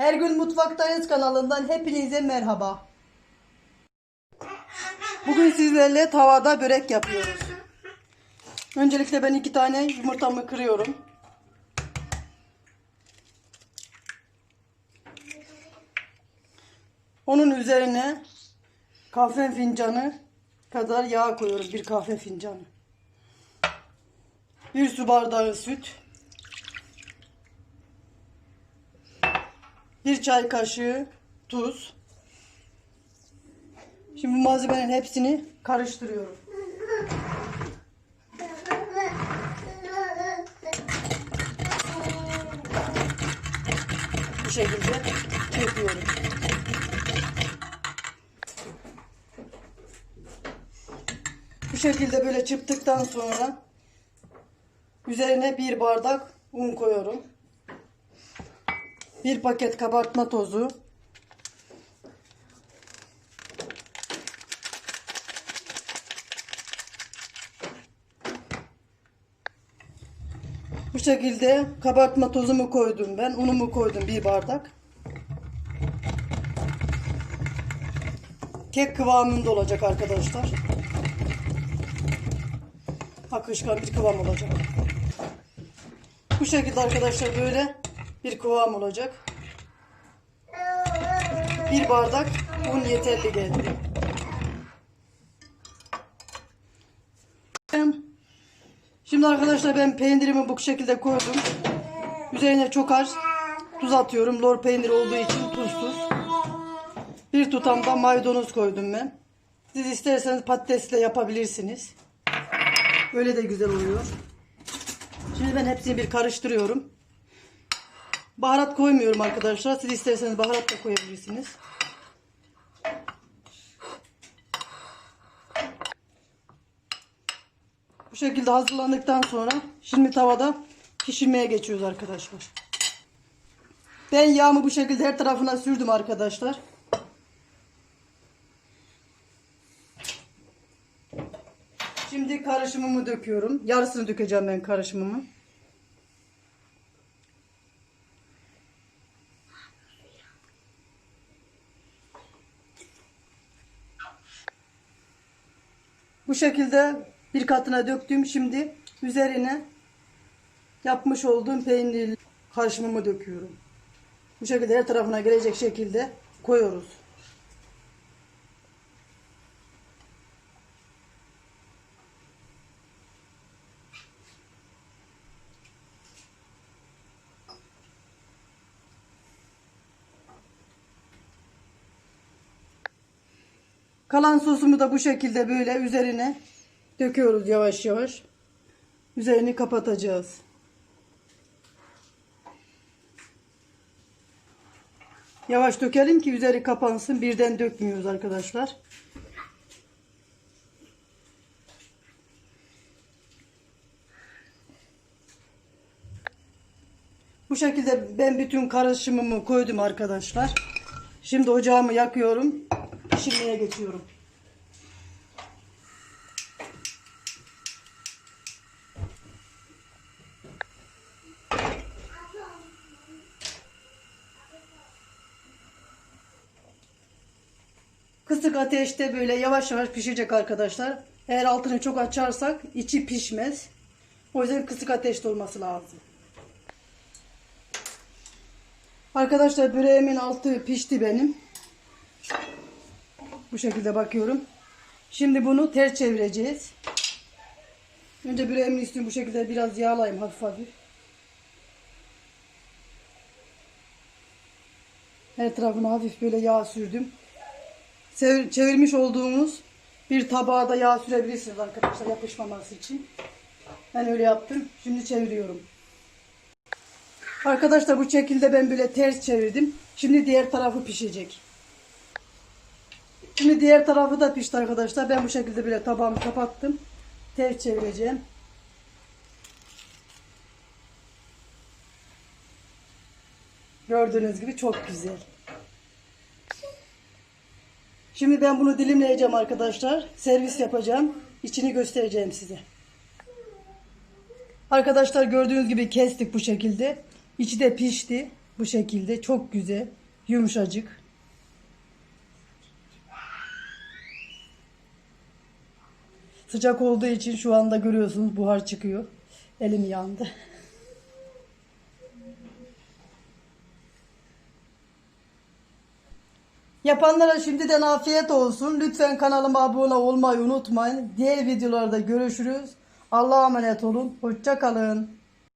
Her gün Mutfaktayız kanalından hepinize merhaba. Bugün sizlerle tavada börek yapıyoruz. Öncelikle ben iki tane yumurtamı kırıyorum. Onun üzerine kahve fincanı kadar yağ koyuyorum. Bir kahve fincanı. Bir su bardağı süt. Bir çay kaşığı tuz. Şimdi bu malzemenin hepsini karıştırıyorum. Bu şekilde çırpıyorum. Bu şekilde böyle çırptıktan sonra üzerine bir bardak un koyuyorum. Bir paket kabartma tozu. Bu şekilde kabartma tozumu koydum ben. Unumu koydum bir bardak. Kek kıvamında olacak arkadaşlar. Akışkan bir kıvam olacak. Bu şekilde arkadaşlar böyle bir kıvam olacak. Bir bardak un yeterli geldi. Şimdi arkadaşlar ben peynirimi bu şekilde koydum. Üzerine çok az tuz atıyorum. Lor peynir olduğu için tuzsuz. Bir tutam da maydanoz koydum ben. Siz isterseniz patatesle yapabilirsiniz. Böyle de güzel oluyor. Şimdi ben hepsini bir karıştırıyorum. Baharat koymuyorum arkadaşlar. Siz isterseniz baharat da koyabilirsiniz. Bu şekilde hazırlandıktan sonra şimdi tavada pişirmeye geçiyoruz arkadaşlar. Ben yağımı bu şekilde her tarafına sürdüm arkadaşlar. Şimdi karışımımı döküyorum. Yarısını dökeceğim ben karışımımı. Bu şekilde bir katına döktüm. Şimdi üzerine yapmış olduğum peynir karışımımı döküyorum. Bu şekilde her tarafına gelecek şekilde koyuyoruz. Kalan sosumu da bu şekilde böyle üzerine döküyoruz yavaş yavaş. Üzerini kapatacağız. Yavaş dökelim ki üzeri kapansın. Birden dökmüyoruz arkadaşlar. Bu şekilde ben bütün karışımımı koydum arkadaşlar. Şimdi ocağımı yakıyorum. Pişirmeye geçiyorum. Kısık ateşte böyle yavaş yavaş pişecek arkadaşlar. Eğer altını çok açarsak içi pişmez. O yüzden kısık ateşte olması lazım. Arkadaşlar böreğimin altı pişti benim. Bu şekilde bakıyorum. Şimdi bunu ters çevireceğiz. Önce böreğimin üstünü bu şekilde biraz yağlayayım hafif hafif. Her tarafına hafif böyle yağ sürdüm. Çevirmiş olduğumuz bir tabağa da yağ sürebilirsiniz arkadaşlar yapışmaması için. Ben öyle yaptım. Şimdi çeviriyorum. Arkadaşlar bu şekilde ben böyle ters çevirdim. Şimdi diğer tarafı pişecek. Şimdi diğer tarafı da pişti arkadaşlar. Ben bu şekilde böyle tabağımı kapattım. Ters çevireceğim. Gördüğünüz gibi çok güzel. Şimdi ben bunu dilimleyeceğim arkadaşlar. Servis yapacağım. İçini göstereceğim size. Arkadaşlar gördüğünüz gibi kestik bu şekilde. İçi de pişti. Bu şekilde çok güzel. Yumuşacık. Sıcak olduğu için şu anda görüyorsunuz buhar çıkıyor. Elim yandı. Yapanlara şimdiden afiyet olsun. Lütfen kanalıma abone olmayı unutmayın. Diğer videolarda görüşürüz. Allah'a emanet olun. Hoşça kalın.